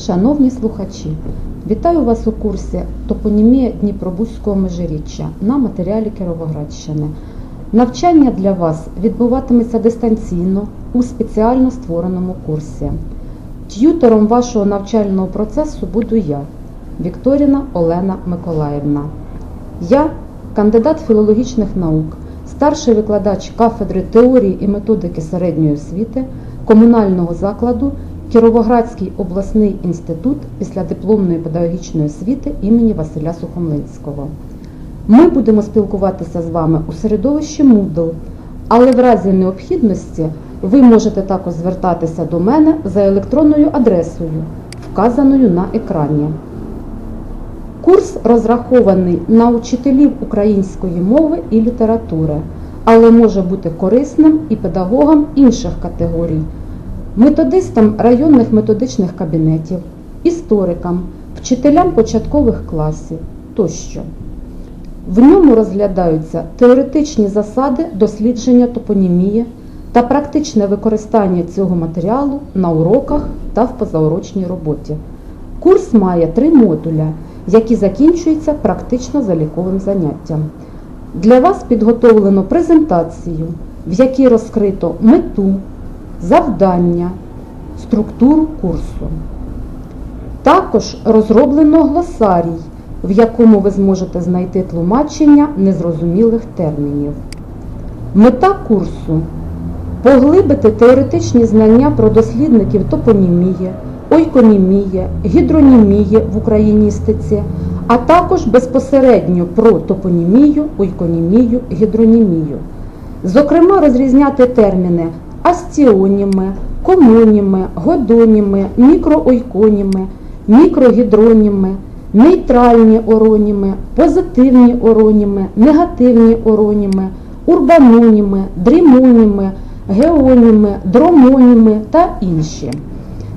Шановні слухачі, вітаю вас у курсі Топонімія Дніпробузького межиріччя на матеріалі Кіровоградщини. Навчання для вас відбуватиметься дистанційно у спеціально створеному курсі. Т'ютором вашого навчального процесу буду я, Вікторіна Олена Миколаївна. Я кандидат філологічних наук, старший викладач кафедри теорії і методики середньої освіти комунального закладу Кіровоградський обласний інститут післядипломної педагогічної освіти імені Василя Сухомлинського. Ми будемо спілкуватися з вами у середовищі Moodle, але в разі необхідності ви можете також звертатися до мене за електронною адресою, вказаною на екрані. Курс розрахований на учителів української мови і літератури, але може бути корисним і педагогам інших категорій, методистам районних методичних кабінетів, історикам, вчителям початкових класів тощо. В ньому розглядаються теоретичні засади дослідження топонімії та практичне використання цього матеріалу на уроках та в позаурочній роботі. Курс має три модуля, які закінчуються практично заліковим заняттям. Для вас підготовлено презентацію, в якій розкрито мету, завдання, структуру курсу. Також розроблено глосарій, в якому ви зможете знайти тлумачення незрозумілих термінів. Мета курсу поглибити теоретичні знання про дослідників топонімії, ойконімії, гідронімії в україністиці, а також безпосередньо про топонімію, ойконімію, гідронімію. Зокрема, розрізняти терміни астіоніми, комоніми, годоніми, мікроойконіми, мікрогідроніми, нейтральні ороніми, позитивні ороніми, негативні ороніми, урбаноніми, дрімоніми, геоніми, дромоніми та інші.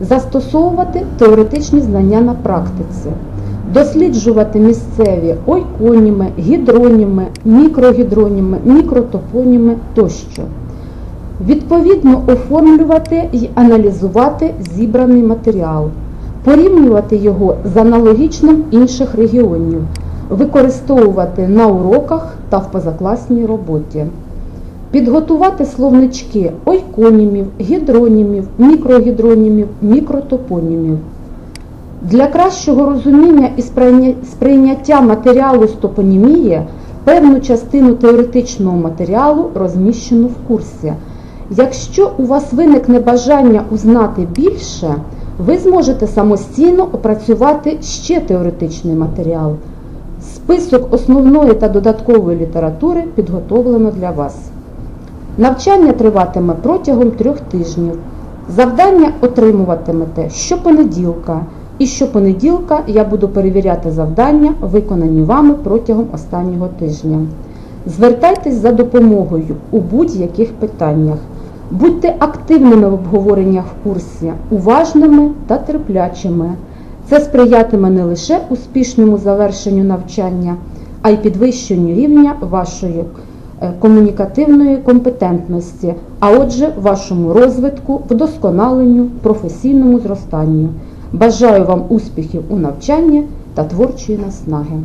Застосовувати теоретичні знання на практиці, досліджувати місцеві ойконіми, гідроніми, мікрогідроніми, мікротопоніми тощо. Відповідно оформлювати і аналізувати зібраний матеріал, порівнювати його з аналогічним інших регіонів, використовувати на уроках та в позакласній роботі. Підготувати словнички ойконімів, гідронімів, мікрогідронімів, мікротопонімів. Для кращого розуміння і сприйняття матеріалу з топонімії певну частину теоретичного матеріалу розміщено в курсі. Якщо у вас виникне бажання узнати більше, ви зможете самостійно опрацювати ще теоретичний матеріал. Список основної та додаткової літератури підготовлено для вас. Навчання триватиме протягом трьох тижнів. Завдання отримуватимете щопонеділка. І щопонеділка я буду перевіряти завдання, виконані вами протягом останнього тижня. Звертайтесь за допомогою у будь-яких питаннях. Будьте активними в обговореннях в курсі, уважними та терплячими. Це сприятиме не лише успішному завершенню навчання, а й підвищенню рівня вашої е, комунікативної компетентності, а отже, вашому розвитку, вдосконаленню, професійному зростанню. Бажаю вам успіхів у навчанні та творчої наснаги.